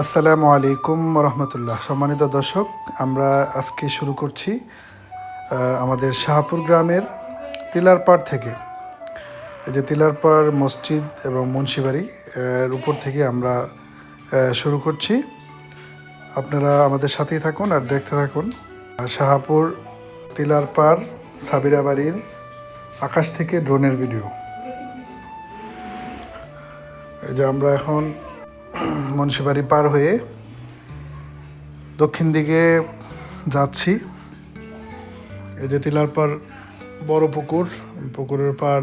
আসসালামু আলাইকুম রহমতুল্লাহ। সম্মানিত দর্শক, আমরা আজকে শুরু করছি আমাদের শাহপুর গ্রামের তিলারপাড় থেকে। এই যে তিলারপাড় মসজিদ এবং মুন্সিবাড়ি, এর উপর থেকে আমরা শুরু করছি। আপনারা আমাদের সাথেই থাকুন আর দেখতে থাকুন। শাহপুর তিলারপাড় সাবিরা বাড়ির আকাশ থেকে ড্রোনের ভিডিও। এই যে আমরা এখন মুন্সিবাড়ি পার হয়ে দক্ষিণ দিকে যাচ্ছি। এই যে তিলারপাড় বড় পুকুর, পুকুরের পার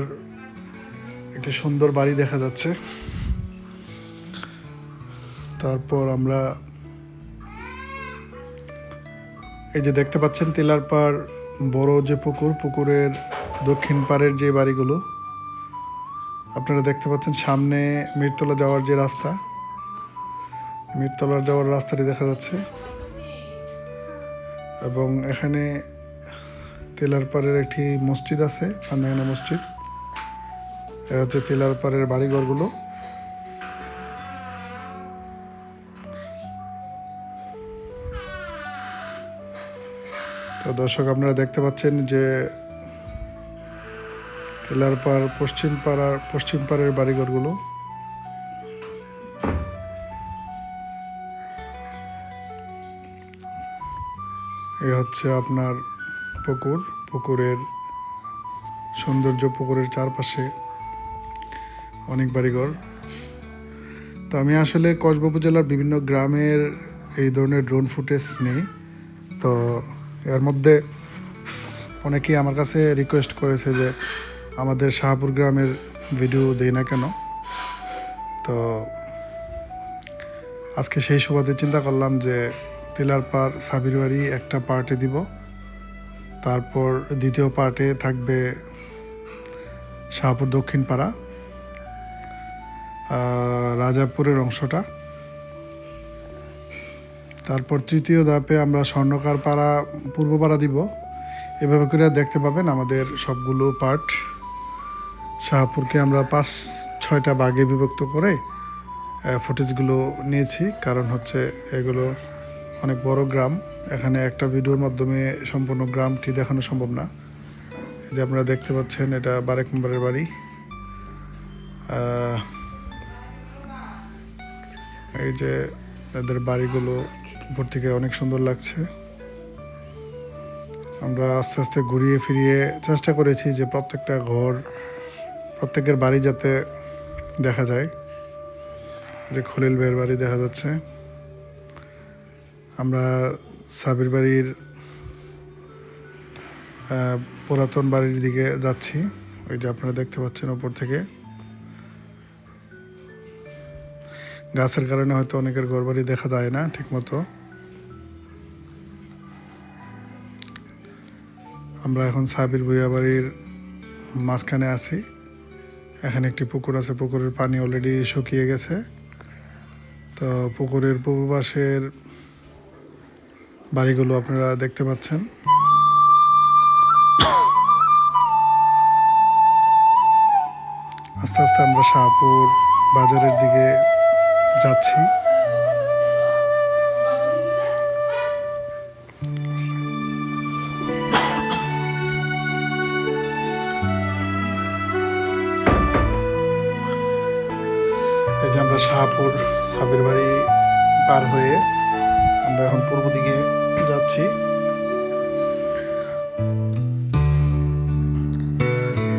একটি সুন্দর বাড়ি দেখা যাচ্ছে। তারপর আমরা এই যে দেখতে পাচ্ছেন তিলারপাড় বড় যে পুকুর, পুকুরের দক্ষিণ পাড়ের যে বাড়িগুলো। আপনারা দেখতে পাচ্ছেন সামনে মিরতলা যাওয়ার যে রাস্তা। মিরতলার যাওয়ার রাস্তাটি দেখা যাচ্ছে। এবং এখানে তেলার পাড়ের একটি মসজিদ আছে পান্নায়না মসজিদ। এ হচ্ছে তেলারপাড়ের বাড়িঘরগুলো। তো দর্শক, আপনারা দেখতে পাচ্ছেন যে তেলারপাড় পশ্চিম পাড়ার পশ্চিম পাড়ের বাড়িঘরগুলো। এ হচ্ছে আপনার পুকুর। পুকুরের সৌন্দর্য পুকুরের চারপাশে অনেক বাড়িঘর। তো আমি আসলে কসবা উপজেলার বিভিন্ন গ্রামের এই ধরনের ড্রোন ফুটেজ নেই। তো এর মধ্যে অনেকেই আমার কাছে রিকোয়েস্ট করেছে যে আমাদের শাহপুর গ্রামের ভিডিও দেই না কেন? তো আজকে সেই সুবাদে চিন্তা করলাম যে তিলার পার সাবির বাড়ি একটা পার্টে দিব। তারপর দ্বিতীয় পার্টে থাকবে শাহপুর দক্ষিণ পাড়া রাজাপুরের অংশটা। তারপর তৃতীয় ধাপে আমরা স্বর্ণকার পাড়া পূর্ব পাড়া দিব। এভাবে করে দেখতে পাবেন আমাদের সবগুলো পার্ট। শাহপুরকে আমরা পাঁচ, ছয়টা ভাগে বিভক্ত করে ফুটেজগুলো নিয়েছি। কারণ হচ্ছে এগুলো অনেক বড় গ্রাম। এখানে একটা ভিডিওর মাধ্যমে সম্পূর্ণ গ্রামটি দেখানো সম্ভব না। যে আপনারা দেখতে পাচ্ছেন, এটা বারেক নম্বরের বাড়ি। এই যে এদের বাড়িগুলো উপর থেকে অনেক সুন্দর লাগছে। আমরা আস্তে আস্তে ঘুরিয়ে ফিরিয়ে চেষ্টা করেছি যে প্রত্যেকটা ঘর, প্রত্যেকের বাড়ি যাতে দেখা যায়। যে খলিল ভাইয়ের বাড়ি দেখা যাচ্ছে। আমরা সাবির বাড়ির পুরাতন বাড়ির দিকে যাচ্ছি। ওই যে আপনারা দেখতে পাচ্ছেন ওপর থেকে। গাছের কারণে হয়তো অনেকের ঘরবাড়ি দেখা যায় না ঠিকমতো। আমরা এখন সাবির ভুইয়া বাড়ির মাঝখানে আছি। এখানে একটি পুকুর আছে, পুকুরের পানি অলরেডি শুকিয়ে গেছে। তো পুকুরের পূর্ব পাশের বাড়িগুলো আপনারা দেখতে পাচ্ছেন। আস্তে আস্তে আমরা শাহপুর বাজারের দিকে যাচ্ছি। এই যে আমরা শাহপুর সাবির বাড়ি পার হয়ে আমরা এখন পূর্ব দিকে যাচ্ছি।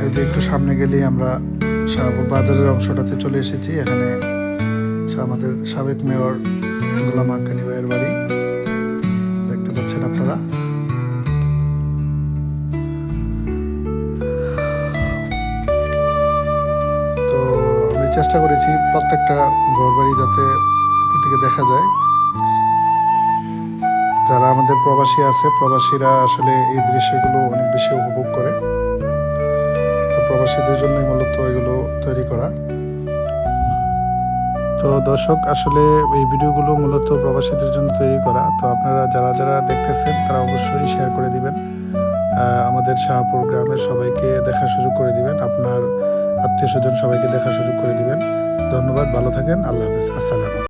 এই একটু সামনে গেলেই আমরা শাহপুর বাজারের অংশটাতে চলে এসেছি। এখানে আমাদের সাবেক মেয়র গোলাম আকানি ভাইয়ের বাড়ি। দেখতে পাচ্ছেন আপনারা। তো আমি চেষ্টা করেছি প্রত্যেকটা ঘর বাড়ি যাতে থেকে দেখা যায়। যারা আমাদের প্রবাসী আছে, প্রবাসীরা আসলে এই দৃশ্যগুলো অনেক বেশি উপভোগ করে। তো প্রবাসীদের জন্যই মূলত এগুলো তৈরি করা। তো দর্শক, আসলে এই ভিডিওগুলো মূলত প্রবাসীদের জন্য তৈরি করা। তো আপনারা যারা যারা দেখতেছেন, তারা অবশ্যই শেয়ার করে দিবেন। আমাদের শাহপুর গ্রামের সবাইকে দেখা সুযোগ করে দিবেন। আপনার আত্মীয় স্বজন সবাইকে দেখা সুযোগ করে দিবেন। ধন্যবাদ, ভালো থাকেন। আল্লাহ হাফিজ। আসসালাম